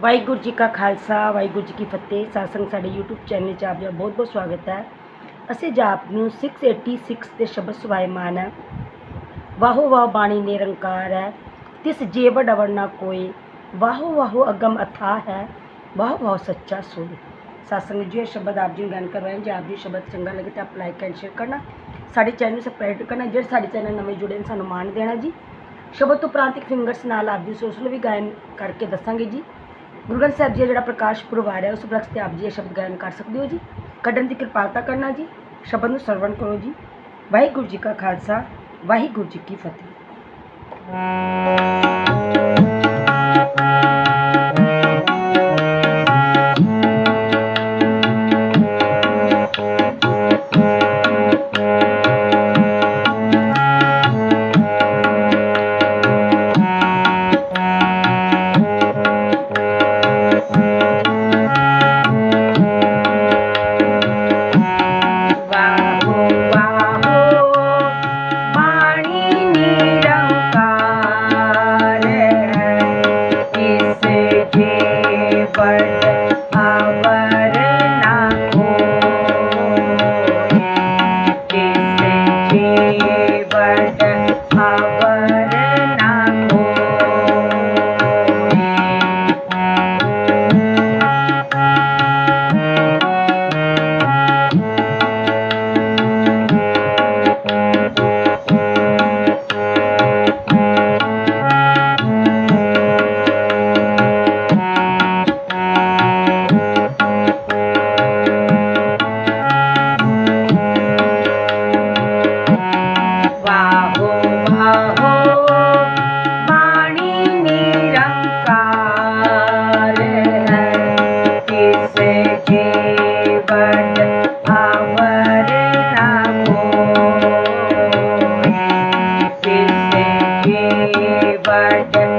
ਵਾਹਿਗੁਰੂ ਜੀ ਕਾ ਖਾਲਸਾ, ਵਾਹਿਗੁਰੂ ਜੀ ਕੀ ਫਤਿਹ। ਸਾਸੰਗ ਸਾਡੇ YouTube channel 'ਚ ਆਪ ਜੀ ਦਾ ਬਹੁਤ ਬਹੁਤ ਸਵਾਗਤ ਹੈ। ਅਸੀਂ ਜਾਪ ਨੂੰ 686 ਦੇ ਸ਼ਬਦ ਸੁਭਾਇਮਾਨ ਹੈ। ਵਾਹੋ ਵਾਹ ਬਾਣੀ ਨਿਰੰਕਾਰ ਹੈ। ਤਿਸ ਜੀਵ ਡਵਰ ਨਾ ਕੋਈ ਵਾਹੋ ਵਾਹੋ ਅਗਮ ਅਥਾ ਹੈ। ਵਾਹੋ ਵਾਹੋ ਸੱਚਾ ਸੋਈ ਸਾਸੰਗ ਜੀ, ਇਹ ਸ਼ਬਦ ਆਪ ਜੀ ਨੂੰ ਗਾਇਨ ਕਰ ਜੇ ਆਪ ਜੀ ਸ਼ਬਦ ਚੰਗਾ ਲੱਗੇ ਤਾਂ ਆਪ ਲਾਈਕ ਐਂਡ ਸ਼ੇਅਰ ਕਰਨਾ। ਸਾਡੇ ਚੈਨਲ ਨੂੰ ਸਬਸਕ੍ਰਾਈਬ ਕਰਨਾ। ਜਿਹੜੇ ਸਾਡੇ ਚੈਨਲ ਨਵੇਂ ਜੁੜੇ ਨੇ, ਸਾਨੂੰ ਮਾਣ ਦੇਣਾ ਜੀ। ਸ਼ਬਦ ਤੋਂ ਉਪਰੰਤ ਇੱਕ ਫਿੰਗਰਸ ਨਾਲ ਆਪ ਜੀ ਸੋਸ਼ਲ ਵੀ ਗਾਇਨ ਕਰਕੇ ਦੱਸਾਂਗੇ ਜੀ। ਗੁਰੂ ਗ੍ਰੰਥ ਸਾਹਿਬ ਜੀ ਦਾ ਜਿਹੜਾ ਪ੍ਰਕਾਸ਼ ਪੁਰਬ ਆ ਰਿਹਾ ਉਸ ਉਪਲਕਸ਼ ਤੇ ਆਪ ਜੀ ਇਹ ਸ਼ਬਦ ਗਾਇਨ ਕਰ ਸਕਦੇ ਹੋ ਜੀ ਕੱਢਣ ਦੀ ਕਿਰਪਾਲਤਾ ਕਰਨਾ ਜੀ ਸ਼ਬਦ ਨੂੰ ਸਰਵਣ ਕਰੋ ਜੀ ਵਾਹਿਗੁਰੂ ਜੀ ਕਾ ਖਾਲਸਾ ਵਾਹਿਗੁਰੂ ਜੀ ਕੀ ਫਤਿਹ Bye.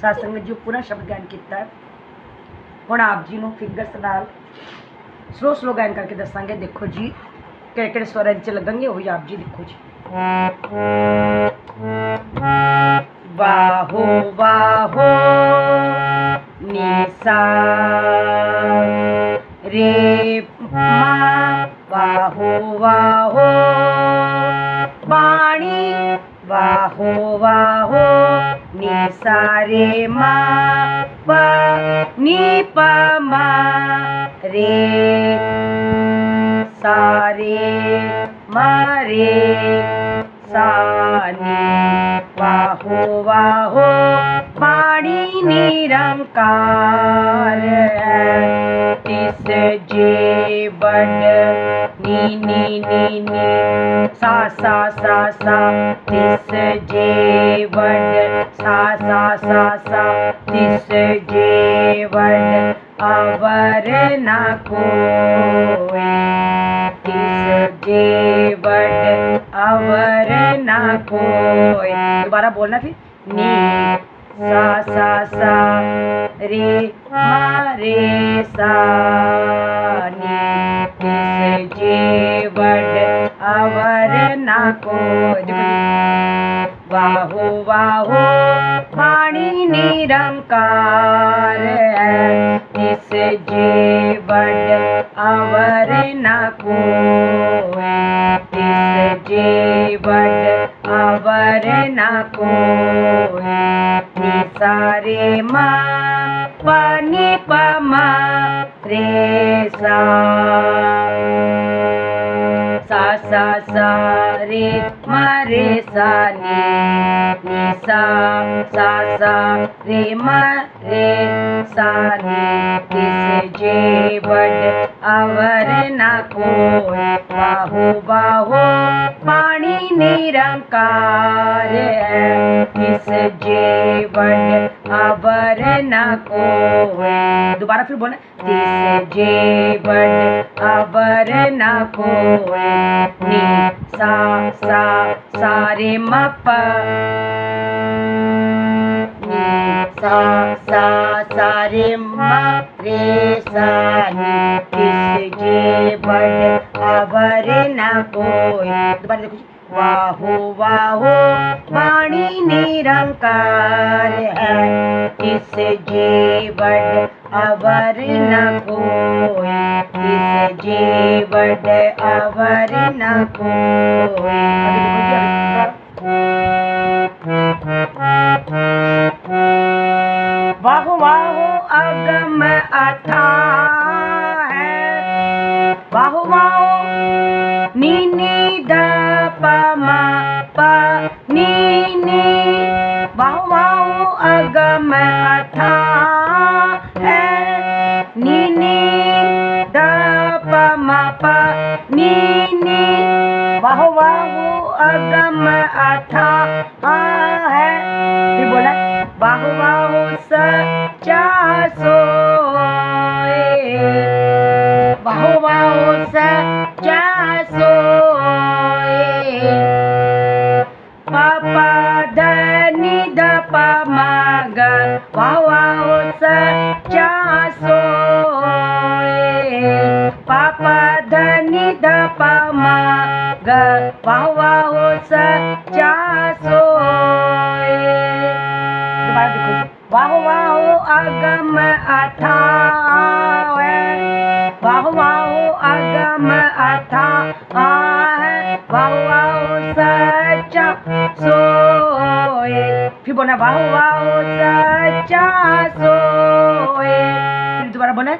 सत्संग जी पूरा शब्द गायन किया हूँ आप जी को फिंगरस स्लो स्लो गायन करके दसागे देखो जी कि स्वर लगन गए वही आप जी देखो जी वाहो वाहो निसा रे, मा वाहो वाहो पाणी वाहो वाहो निसा रे, मा पा नि मा। रे, सा, रे रे। सानी। वाहो वाहो पाणी निरंकार तिस जीवन नी नी नी नी। सा सा सा सा, तिस जीवन। सा सा सा सा, तिस जीवन अवर न कोई। तिस जीवन सावर ना कोई। दोबारा बोलना फिर। नी, सा सा सा, रे, मा, रे, सा, नी। अवर ना को वाहो वाहो निरंकार है। तिस जे वड अवर ना कोई तिस जे वड अवर ना नि सारे मा पानी पमा रे सा। सा सा रे मा रे सा सा सा सा रे मा रे सा रे तिस जे वड अवर ना कोई बाहो बाहो पाणी निरंकार है। तिस जे वड अवर ना कोई। दोबारा फिर बोले तिस जे वड अवर ना कोई। नी, सा सा सा रे म प नी सा सा सा रे म रे सा जे वड अवर ना कोई दोबारा देखो वाहो वाहो पाणी निरंकार है किस जे वड अवर न कोई तिस जे वड अवर न कोई बाहु बाहु सच्चा सोए बाहु बाहु सच्चा सोए पापा धनी द पमाग बाहु बाहु सच्चा सोए पापा धनी द पमाग बाहु बाहु सच्चा सोए वाहो वाहो अगम अथाह है वाहो वाहो अगम अथाह है वाहो वाहो सच्चा सोए फिर बोला वाहो वाहो सच्चा सोए फिर दोबारा बोला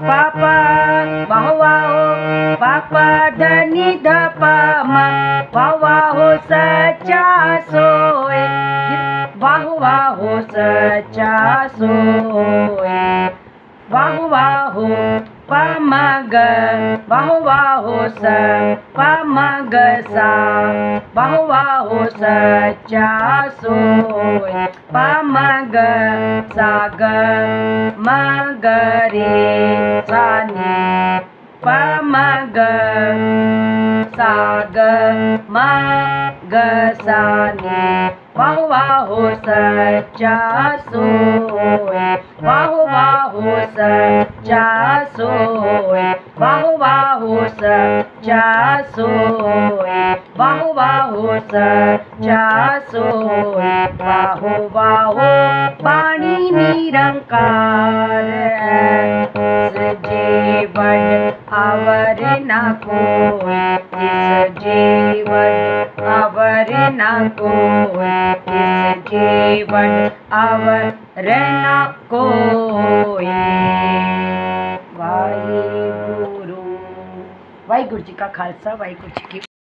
पापा वाहो वाहो पापा धनी ध प म वाहो वाहो सच्चा सोए फिर वाहो वाहो सच्चा सोए वाहो हो पमग वाहो वाहो स पमग सा. वाहो वाहो सच्चा सोए पमग साग मगरे सानी. पमग साग मग सानी. वाहो वाहो सच्चा सोए वाहो वाहो सच्चा सोए वाहो वाहो सच्चा सोए वाहो वाहो सच्चा सोए वाहो वाहो पाणी निरंकार सजे बड अवर न कोई तिस जीवन अवर न कोई इस जीवन अवर न कोई वाहिगुरु वाहिगुरु जी का खालसा वाहिगुरु जी की